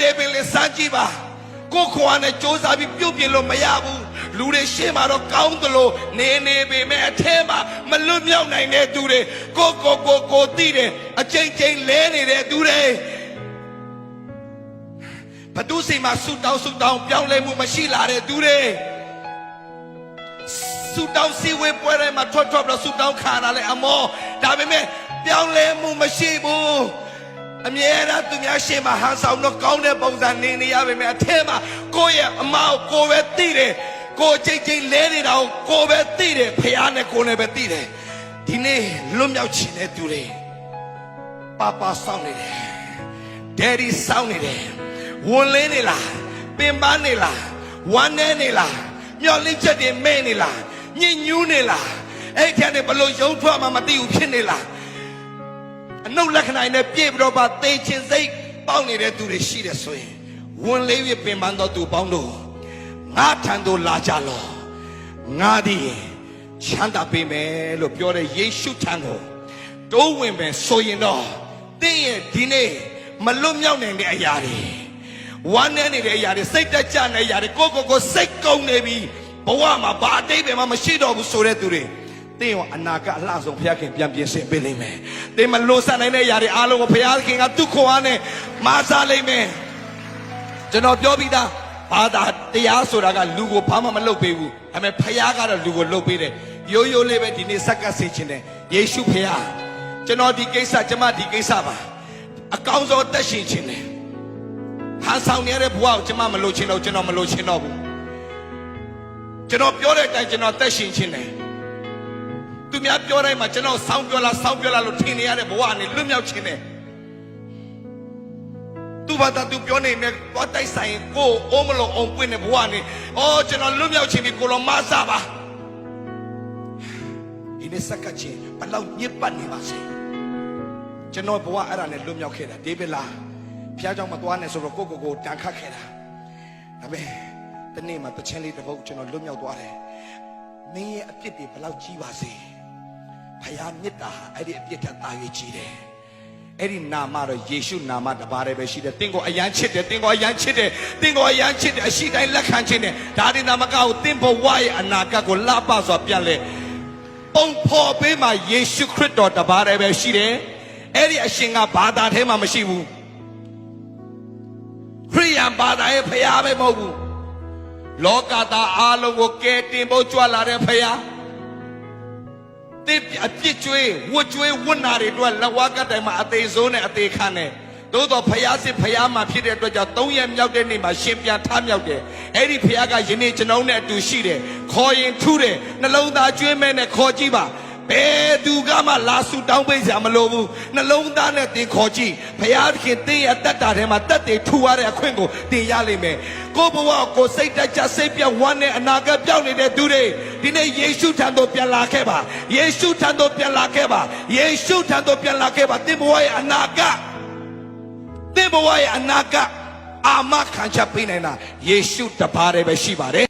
တယ်ပင်လေစမ်းကြည့်ပါကိုယ်ခွာနဲ့စ조사ပြီးပြုတ်ပြလို့မရဘူးလူတွေရှေ့မှာတော့ကောင်းသလိုနေနေပေမဲ့အထဲမှာမလွတ်မြောက်နိုင်တဲ့သူတွေကိုကိုကိုကိုသိတယ်အချိန်ချင်းလဲနေတဲ့သူတွေဘသူစီမှာဆူတောင်းဆူတောင်းပြောင်းလဲမှုမရှိလာတဲ့သူတွေဆူတောင်းစီဝေးပွဲတိုင်းမှာထွတ်ထွတ်ပြီးဆူတောင်းခါလာလေအမောဒါပေမဲ့ပြောင်းလဲမှုမရှိဘူး အမြဲတမ်းသူများရှေ့မှာဟန်ဆောင်တော့ကောင်းတဲ့ပုံစံနေနေရပါမယ်အထက်မှာကိုယ့်ရဲ့အမောက်ကိုယ်ပဲသိတယ်ကိုယ်ချိန်ချိန်လဲနေတာကိုကိုယ်ပဲသိတယ်ဖះနဲ့ကိုယ်နဲ့ပဲသိတယ်ဒီနေ့လွတ်မြောက်ချင်တဲ့သူတွေပါပါဆောင်နေတယ်ဒယ်ဒီဆောင်နေတယ်ဝန်လင်းနေလားပင်ပန်းနေလားဝမ်းနေနေလားမျောလင့်ချက်တွေမဲ့နေလားညစ်ညူးနေလားအဲ့ထက်နဲ့ဘလို့ရုံထွက်မှမသိဘူးဖြစ်နေလား အနုလက္ခဏာနဲ့ပြည့်ပြီးတော့ပါသေချင်စိတ်ပေါက်နေတဲ့သူတွေရှိတယ်ဆိုရင်ဝန်လေးပြပင်ပန်းသောသူပေါင်းတို့ငါထံသို့လာကြလော့ငါသည်ချမ်းသာပေးမယ်လို့ပြောတဲ့ယေရှုထံကိုတိုးဝင်မယ်ဆိုရင်တော့တင်းရဲ့ဒီနေ့မလွတ်မြောက်နိုင်တဲ့အရာတွေဝမ်းနည်းနေတဲ့အရာတွေစိတ်တက်ကြနေတဲ့အရာတွေကိုယ့်ကိုယ်ကိုစိတ်ကုန်နေပြီဘဝမှာဘာအတိတ်ပဲမှမရှိတော့ဘူးဆိုတဲ့သူတွေတင်းရောအနာကအလှဆုံးဘုရားခင်ပြန်ပြင်ဆင်ပေးလိမ့်မယ်။ တင်းမလွန်ဆန်နိုင်တဲ့ຢာတွေအားလုံးကိုဘုရားခင်ကသူ့ခွန်အားနဲ့မဆာလိမ့်မယ်။ကျွန်တော်ပြောပြီးသားဘာသာတရားဆိုတာကလူကိုဘာမှမလုပ်ပေးဘူး။ဒါပေမဲ့ဘုရားကတော့လူကိုလုပ်ပေးတယ်။ရိုးရိုးလေးပဲဒီနေ့စက္ကပ်စေခြင်းတယ်။ယေရှုဘုရားကျွန်တော်ဒီကိစ္စကျွန်မဒီကိစ္စပါအကောင်းဆုံးအသက်ရှင်ခြင်းတယ်။ဟာဆောင်နေရတဲ့ဘဝကိုကျွန်မမလုပ်ချင်တော့ကျွန်တော်မလုပ်ချင်တော့ဘူး။ကျွန်တော်ပြောတဲ့အတိုင်းကျွန်တော်အသက်ရှင်ခြင်းတယ်။ သူများပြောတိုင်းမှာကျွန်တော်ဆောင်းပြောလားဆောင်းပြောလားလို့ထင်နေရတဲ့ဘဝကနေလွတ်မြောက်ခြင်းနဲ့သူဘာသာသူပြောနေမယ်သွားတိုက်ဆိုင်ကိုအုံးမလုံးအောင်ပွင့်တဲ့ဘဝကနေအော်ကျွန်တော်လွတ်မြောက်ခြင်းပြီကိုလုံးမဆပါဒီနေ့စကချင်းဘလောက်ညစ်ပတ်နေပါစေကျွန်တော်ဘဝအဲ့ဒါနဲ့လွတ်မြောက်ခဲ့တာဒေးဗစ်လာဖျားကြောင့်မသွားနဲ့ဆိုတော့ကိုကိုကိုတန်ခတ်ခဲ့တာဒါပေမဲ့တနေ့မှာတချင်းလေးတစ်ပုတ်ကျွန်တော်လွတ်မြောက်သွားတယ်မင်းရဲ့အပြစ်တွေဘလောက်ကြီးပါစေ ဖယားမြစ်တာဟာအဲ့ဒီအပြစ်ထက်သာ၍ကြီးတယ်အဲ့ဒီနာမတော့ယေရှုနာမတပါးတည်းပဲရှိတယ်တင်းကိုအယမ်းချစ်တယ်တင်းကိုအယမ်းချစ်တယ်တင်းကိုအယမ်းချစ်တယ်အရှိတိုင်းလက်ခံခြင်းတယ်ဒါဒီနာမကကိုတင်းဘဝရဲ့အနာဂတ်ကိုလှပစွာပြန်လဲပုံဖော်ပေးမှာယေရှုခရစ်တော်တပါးတည်းပဲရှိတယ်အဲ့ဒီအရှင်ကဘာသာထဲမှာမရှိဘူးခရိယန်ဘာသာရဲ့ဖယားပဲမဟုတ်ဘူးလောကသားအားလုံးကိုကယ်တင်ဖို့ကြွလာတဲ့ဖယား တစ်အပြစ်ကျွေးဝတ်ကျွေးဝတ်နာတွေအတွက်လက်ဝါးကတိုင်မှာအသေးဆုံးနဲ့အသေးခံနဲ့သို့တော့ဖယားစစ်ဖယားမှာဖြစ်တဲ့အတွက်ကြောင့်၃ရက်မြောက်တဲ့နေ့မှာရှင်ပြန်ထမြောက်တယ်အဲ့ဒီဖယားကယနေ့ကျွန်တော်နဲ့အတူရှိတယ်ခေါ်ရင်ထူးတယ်နှလုံးသားကျွေးမဲ့နဲ့ခေါ်ကြည့်ပါ ဘယ်သူကမှလာဆူတောင်းပေးစရာမလိုဘူးနှလုံးသားနဲ့တင်ခေါ်ကြည့်ဘုရားသခင်တင်းရဲ့တက်တာထဲမှာတက်တွေထူရတဲ့အခွင့်ကိုတင်ရလိမ့်မယ်ကိုယ့်ဘဝကိုစိတ်တက်ကြစိတ်ပြတ်ဝမ်းနဲ့အနာဂတ်ပြောင်းနေတဲ့သူတွေဒီနေ့ယေရှုထံသို့ပြန်လာခဲ့ပါယေရှုထံသို့ပြန်လာခဲ့ပါယေရှုထံသို့ပြန်လာခဲ့ပါတင်းဘဝရဲ့အနာဂတ်တင်းဘဝရဲ့အနာဂတ်အာမခံချက်ပေးနိုင်တာယေရှုတပါးတည်းပဲရှိပါတယ်